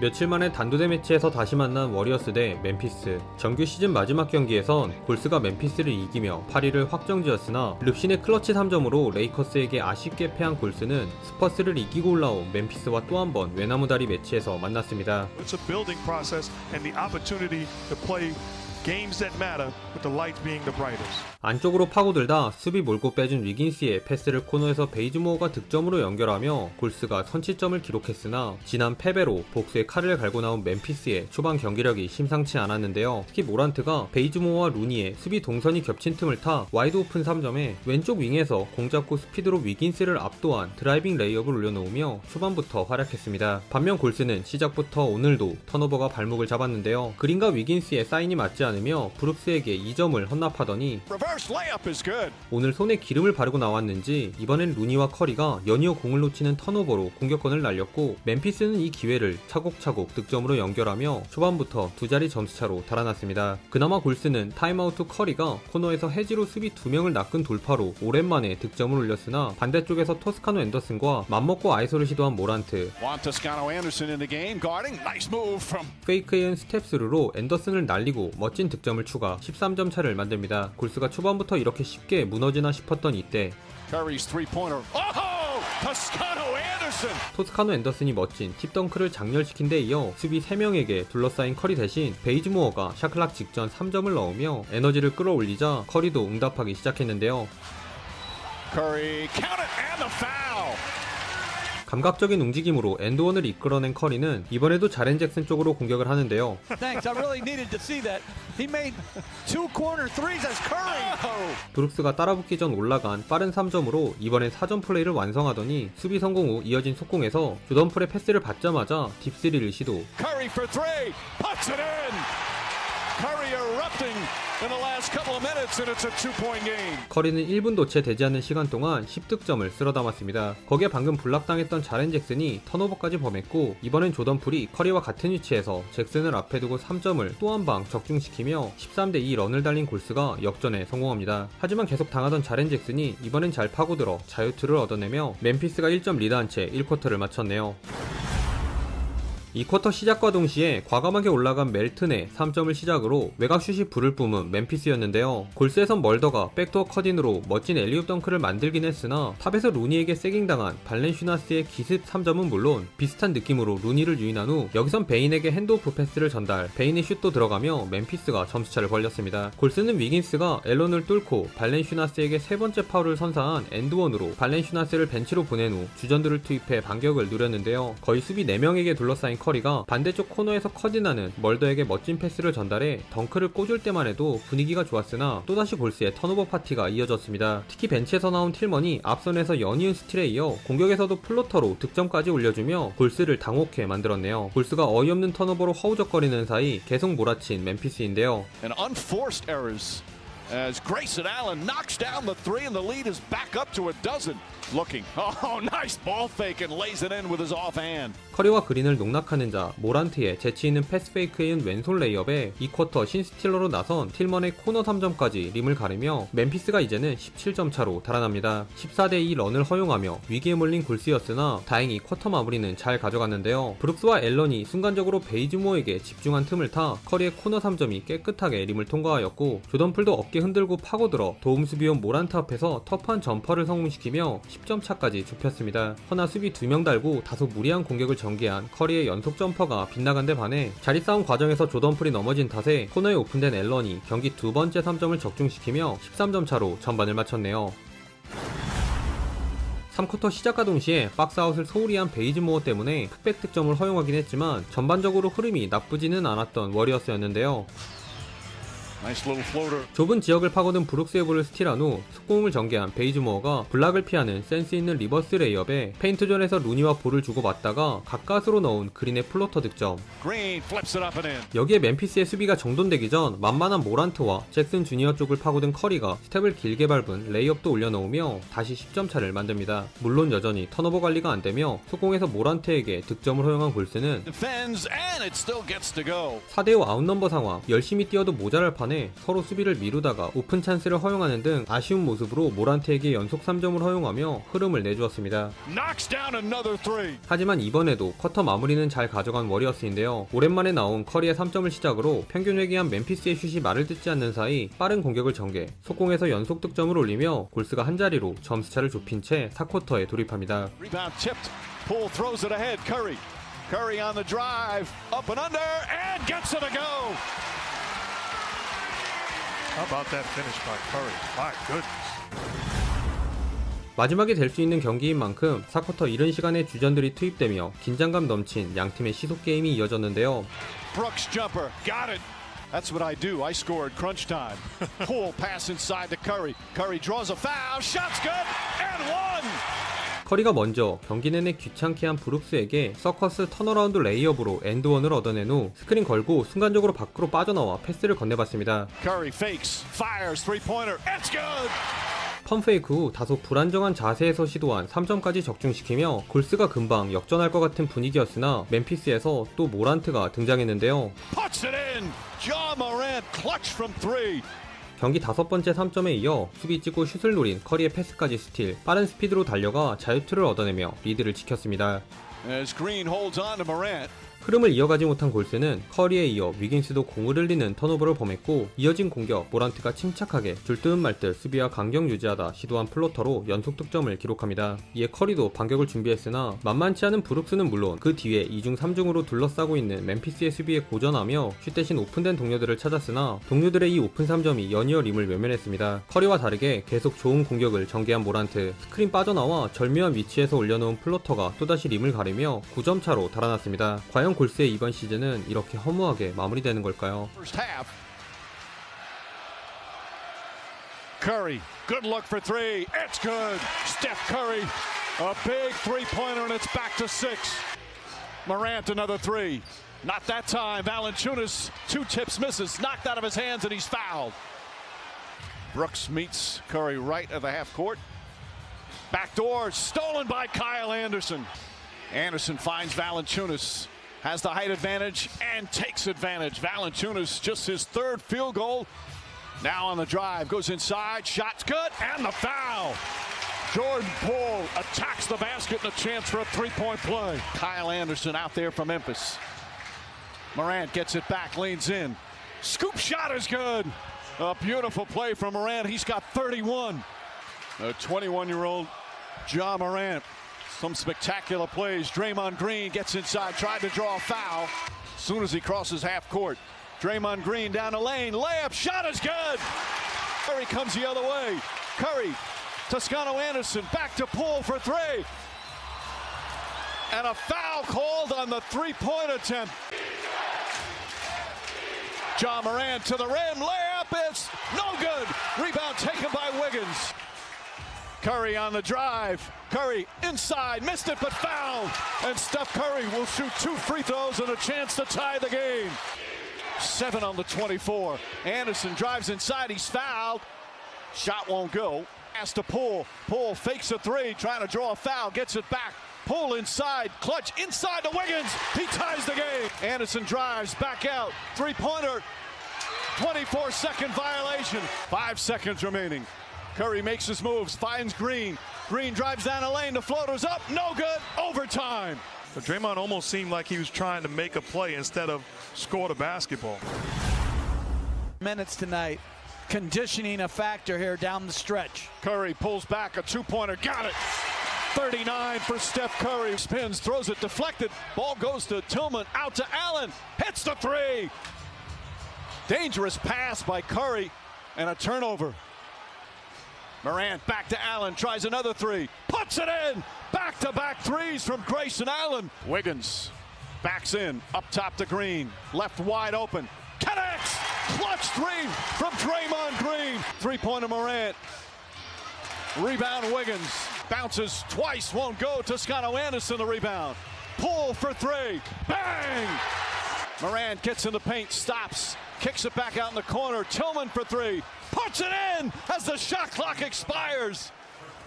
며칠 만에 단두대 매치에서 다시 만난 워리어스 대 맨피스. 정규 시즌 마지막 경기에선 골스가 맨피스를 이기며 8위를 확정지었으나 릅신의 클러치 3점으로 레이커스에게 아쉽게 패한 골스는 스퍼스를 이기고 올라온 맨피스와 또 한 번 외나무다리 매치에서 만났습니다. 안쪽으로 파고들다 수비 몰고 빼준 위긴스의 패스를 코너에서 베이즈모어가 득점으로 연결하며 골스가 선취점을 기록했으나 지난 패배로 복수의 칼을 갈고 나온 맨피스의 초반 경기력이 심상치 않았는데요. 특히 모란트가 베이즈모어와 루니의 수비 동선이 겹친 틈을 타 와이드 오픈 3점에 왼쪽 윙에서 공 잡고 스피드로 위긴스를 압도한 드라이빙 레이업을 올려놓으며 초반부터 활약했습니다. 반면 골스는 시작부터 오늘도 턴오버가 발목을 잡았는데요. 그린과 위긴스의 사인이 맞지 않 으며 브룩스에게 2점을 헌납하더니. 오늘 손에 기름을 바르고 나왔는지 이번엔 루니와 커리가 연이어 공을 놓치는 턴오버로 공격권을 날렸고 맨피스는 이 기회를 차곡차곡 득점으로 연결하며 초반부터 두 자리 점수차로 달아났습니다. 그나마 골스는 타임아웃 후 커리가 코너에서 해지로 수비 두 명을 낚은 돌파로 오랜만에 득점을 올렸으나 반대쪽에서 토스카노 앤더슨과 맘먹고 아이소를 시도한 모란트 페이크에 은 스텝스루로 앤더슨을 날리고 멋진 득점을 추가 13점 차를 만듭니다. 골스가 초반부터 이렇게 쉽게 무너지나 싶었던 이때! 토스카노 앤더슨이 멋진 팁덩크를 장렬시킨 데 이어 수비 3명에게 둘러싸인 커리 대신 베이즈모어가 샤클락 직전 3점을 넣으며 에너지를 끌어올리자 커리도 응답하기 시작했는데요. Curry, count it, and the foul! 감각적인 움직임으로 엔드원을 이끌어낸 커리는 이번에도 자렌 잭슨 쪽으로 공격을 하는데요. Curry. 브룩스가 따라붙기 전 올라간 빠른 3점으로 이번엔 4점 플레이를 완성하더니 수비 성공 후 이어진 속공에서 조던풀의 패스를 받자마자 딥스리를 시도 커리는 1분도 채 되지 않는 시간 동안 10득점을 쓸어 담았습니다. 거기에 방금 블락당했던 자렌 잭슨이 턴오버까지 범했고 이번엔 조던 풀이 커리와 같은 위치에서 잭슨을 앞에 두고 3점을 또 한 방 적중시키며 13대2 런을 달린 골스가 역전에 성공합니다. 하지만 계속 당하던 자렌 잭슨이 이번엔 잘 파고들어 자유투를 얻어내며 맨피스가 1점 리드한 채 1쿼터를 마쳤네요. 이 쿼터 시작과 동시에 과감하게 올라간 멜튼의 3점을 시작으로 외곽슛이 불을 뿜은 맨피스였는데요. 골스에선 멀더가 백도어 컷인으로 멋진 엘리웁 덩크를 만들긴 했으나 탑에서 루니에게 세깅당한 발렌슈나스의 기습 3점은 물론 비슷한 느낌으로 루니를 유인한 후 여기선 베인에게 핸드오프 패스를 전달 베인의 슛도 들어가며 맨피스가 점수차를 벌렸습니다. 골스는 위긴스가 앨런을 뚫고 발렌슈나스에게 세 번째 파울을 선사한 엔드원으로 발렌슈나스를 벤치로 보낸 후 주전들을 투입해 반격을 누렸는데요. 거의 수비 4명에게 둘러싸인 커리가 반대쪽 코너에서 커진하는 멀더에게 멋진 패스를 전달해 덩크를 꽂을 때만 해도 분위기가 좋았으나 또다시 골스의 턴오버 파티가 이어졌습니다. 특히 벤치에서 나온 틸먼이 앞선에서 연이은 스틸에 이어 공격에서도 플로터로 득점까지 올려주며 골스를 당혹해 만들었네요. 골스가 어이없는 턴오버로 허우적거리는 사이 계속 몰아친 맨피스인데요. As Grayson Allen knocks down the three, and the lead is back up to a dozen. Looking. Oh, nice ball fake and lays it in with his offhand. 커리와 그린을 농락하는 자 모란트의 재치 있는 패스 페이크인 왼손 레이업에 이 쿼터 신스틸러로 나선 틸먼의 코너 3점까지 림을 가르며 맨피스가 이제는 17점 차로 달아납니다. 14대2 런을 허용하며 위기에 몰린 골스였으나 다행히 쿼터 마무리는 잘 가져갔는데요. 브룩스와 앨런이 순간적으로 베이즈모에게 집중한 틈을 타 커리의 코너 3점이 깨끗하게 림을 통과하였고 조던풀도 어깨 흔들고 파고들어 도움 수비원 모란트 앞에서 터프한 점퍼를 성공시키며 10점 차까지 좁혔습니다. 허나 수비 2명 달고 다소 무리한 공격을 전개한 커리의 연속 점퍼가 빗나간 데 반해 자리 싸움 과정에서 조던풀이 넘어진 탓에 코너에 오픈된 앨런이 경기 두 번째 3점을 적중시키며 13점 차로 전반을 마쳤네요. 3쿼터 시작과 동시에 박스아웃을 소홀히 한 베이즈 모어 때문에 풋백 득점을 허용하긴 했지만 전반적으로 흐름이 나쁘지는 않았던 워리어스였는데요. 좁은 지역을 파고든 브룩스의 볼을 스틸한 후 속공을 전개한 베이즈모어가 블락을 피하는 센스 있는 리버스 레이업에 페인트존에서 루니와 볼을 주고받다가 가까스로 넣은 그린의 플로터 득점. 여기에 맨피스의 수비가 정돈되기 전 만만한 모란트와 잭슨 주니어 쪽을 파고든 커리가 스텝을 길게 밟은 레이업도 올려놓으며 다시 10점 차를 만듭니다. 물론 여전히 턴오버 관리가 안 되며 속공에서 모란트에게 득점을 허용한 골스는 Defends, and it still gets to go. 4대5 아웃넘버 상황 열심히 뛰어도 모자랄 판에 막판에 서로 수비를 미루다가 오픈 찬스를 허용하는 등 아쉬운 모습으로 모란트에게 연속 3점을 허용하며 흐름을 내주었습니다. 하지만 이번에도 쿼터 마무리는 잘 가져간 워리어스인데요. 오랜만에 나온 커리의 3점을 시작으로 평균 회귀한 멤피스의 슛이 말을 듣지 않는 사이 빠른 공격을 전개, 속공에서 연속 득점을 올리며 골스가 한 자리로 점수차를 좁힌 채 4쿼터에 돌입합니다. Rebound tipped. Poole throws it ahead. Curry. Curry on the drive. Up and under. And gets it to go. How about that finish by Curry? My goodness. 마지막에 될 수 있는 경기인 만큼 4쿼터 이른 시간에 주전들이 투입되며 긴장감 넘친 양팀의 시속 게임이 이어졌는데요. Brooks jumper. Got it. That's what I do. I scored crunch time. Poole pass inside to Curry. Curry draws a foul. Shot's good. And one. 커리가 먼저 경기 내내 귀찮게 한 브룩스에게 서커스 턴어라운드 레이업으로 엔드원을 얻어낸 후 스크린 걸고 순간적으로 밖으로 빠져나와 패스를 건네봤습니다. 펌페이크 후 다소 불안정한 자세에서 시도한 3점까지 적중시키며 골스가 금방 역전할 것 같은 분위기였으나 멤피스에서 또 모란트가 등장했는데요. 경기 다섯 번째 3점에 이어 수비 찍고 슛을 노린 커리의 패스까지 스틸, 빠른 스피드로 달려가 자유투를 얻어내며 리드를 지켰습니다. As Green holds on to Morant. 흐름을 이어가지 못한 골스는 커리에 이어 위긴스도 공을 흘리는 턴오버를 범했고 이어진 공격 모란트가 침착하게 줄듯 말듯 수비와 간격 유지하다 시도한 플로터로 연속 득점을 기록합니다. 이에 커리도 반격을 준비했으나 만만치 않은 브룩스는 물론 그 뒤에 2중 3중으로 둘러싸고 있는 멤피스의 수비에 고전하며 슛 대신 오픈된 동료들을 찾았으나 동료들의 이 오픈 3점이 연이어 림을 외면했습니다. 커리와 다르게 계속 좋은 공격을 전개한 모란트 스크린 빠져나와 절묘한 위치에서 올려놓은 플로터가 또다시 림을 가리며 9점 차로 달아났습니다. 과연 골스의 이번 시즌은 이렇게 허무하게 마무리되는 걸까요? First half. Curry, good look for three. It's good. Steph Curry, a big three pointer, and it's back to six. Morant, another three. Not that time. Valanciunas, two tips, misses. Knocked out of his hands, and he's fouled. Brooks meets Curry right at the half court. Backdoor, stolen by Kyle Anderson. Anderson finds Valanciunas, has the height advantage, and takes advantage. Valanciunas, just his third field goal. Now on the drive, goes inside, shot's good, and the foul. Jordan Poole attacks the basket and a chance for a three-point play. Kyle Anderson out there from Memphis. Morant gets it back, leans in. Scoop shot is good. A beautiful play from Morant. He's got 31. A 21-year-old John Morant. Some spectacular plays. Draymond Green gets inside, tried to draw a foul. As soon as he crosses half court, Draymond Green down the lane, layup, shot is good. Curry comes the other way. Curry, Toscano Anderson, back to Poole for three. And a foul called on the three-point attempt. John Moran to the rim, layup is no good. Rebound taken by Wiggins. Curry on the drive. Curry inside, missed it but fouled. And Steph Curry will shoot two free throws and a chance to tie the game. Seven on the 24. Anderson drives inside, he's fouled. Shot won't go. Has to pull. Pull fakes a three, trying to draw a foul, gets it back. Pull inside, clutch inside to Wiggins. He ties the game. Anderson drives back out. Three pointer. 24 second violation. Five seconds remaining. Curry makes his moves, finds Green. Green drives down the lane. The floater's up. No good. Overtime. But Draymond almost seemed like he was trying to make a play instead of score the basketball. Minutes tonight. Conditioning a factor here down the stretch. Curry pulls back a two pointer. Got it. 39 for Steph Curry. Spins, throws it deflected. Ball goes to Tillman. Out to Allen. Hits the three. Dangerous pass by Curry and a turnover. Morant back to Allen. Tries another three. Puts it in. Back to back threes from Grayson Allen. Wiggins backs in. Up top to Green. Left wide open. Connects. Clutch three from Draymond Green. Three pointer Morant. Rebound Wiggins. Bounces twice, won't go. Toscano Anderson the rebound. Pull for three. Bang! Moran gets in the paint, stops, kicks it back out in the corner. Tillman for three. Puts it in as the shot clock expires.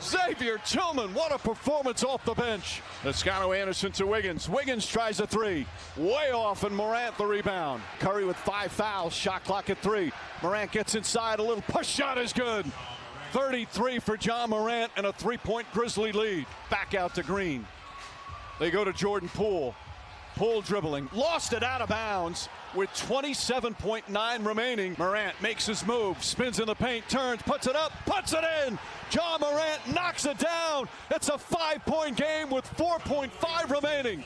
Xavier Tillman, what a performance off the bench. Escano Anderson to Wiggins. Wiggins tries a three. Way off, and Morant the rebound. Curry with five fouls. Shot clock at three. Morant gets inside. A little push shot is good. 33 for John Morant and a three point Grizzly lead. Back out to Green. They go to Jordan Poole. Poole dribbling, lost it out of bounds with 27.9 remaining. Morant makes his move, spins in the paint, turns, puts it up, puts it in. John Morant knocks it down. It's a five point game with 4.5 remaining.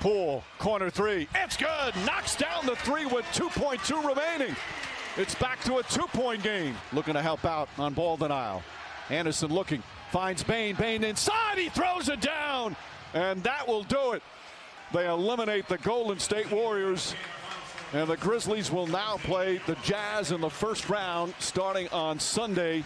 Poole, corner three. It's good. Knocks down the three with 2.2 remaining. It's back to a two point game. Looking to help out on ball denial. Anderson looking, finds Bain. Bain inside. He throws it down. And that will do it. They eliminate the Golden State Warriors. And the Grizzlies will now play the Jazz in the first round starting on Sunday.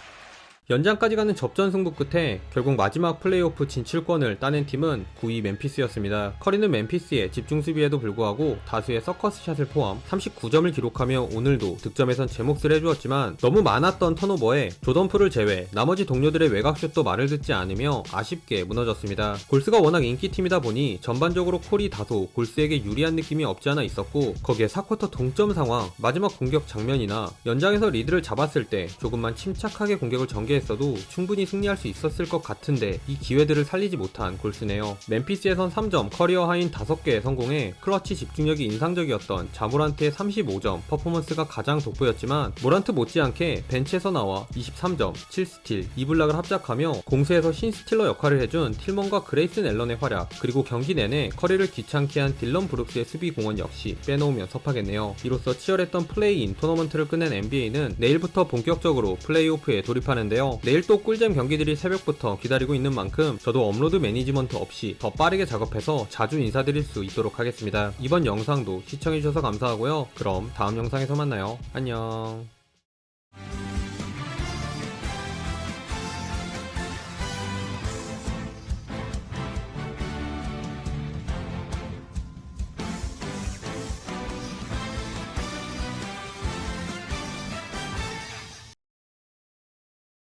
연장까지 가는 접전 승부 끝에 결국 마지막 플레이오프 진출권을 따낸 팀은 9위 멤피스였습니다. 커리는 멤피스의 집중 수비에도 불구하고 다수의 서커스 샷을 포함 39점을 기록하며 오늘도 득점에선 제 몫을 해주었지만 너무 많았던 턴오버에 조던프를 제외 나머지 동료들의 외곽슛도 말을 듣지 않으며 아쉽게 무너졌습니다. 골스가 워낙 인기팀이다 보니 전반적으로 콜이 다소 골스에게 유리한 느낌이 없지 않아 있었고 거기에 4쿼터 동점 상황 마지막 공격 장면이나 연장에서 리드를 잡았을 때 조금만 침착하게 공격을 전개 했어도 충분히 승리할 수 있었을 것 같은데 이 기회들을 살리지 못한 골스네요. 멤피스에선 3점, 커리어 하인 5개에 성공해 클러치 집중력이 인상적이었던 자모란트의 35점 퍼포먼스가 가장 돋보였지만 모란트 못지않게 벤치에서 나와 23점, 7스틸, 2블락을 합작하며 공세에서 신스틸러 역할을 해준 틸먼과 그레이슨 앨런의 활약 그리고 경기 내내 커리를 귀찮게 한 딜런 브룩스의 수비 공헌 역시 빼놓으면 섭하겠네요. 이로써 치열했던 플레이인 토너먼트를 끝낸 NBA는 내일부터 본격적으로 플레이오프에 돌입하 내일 또 꿀잼 경기들이 새벽부터 기다리고 있는 만큼 저도 업로드 매니지먼트 없이 더 빠르게 작업해서 자주 인사드릴 수 있도록 하겠습니다. 이번 영상도 시청해주셔서 감사하고요. 그럼 다음 영상에서 만나요. 안녕.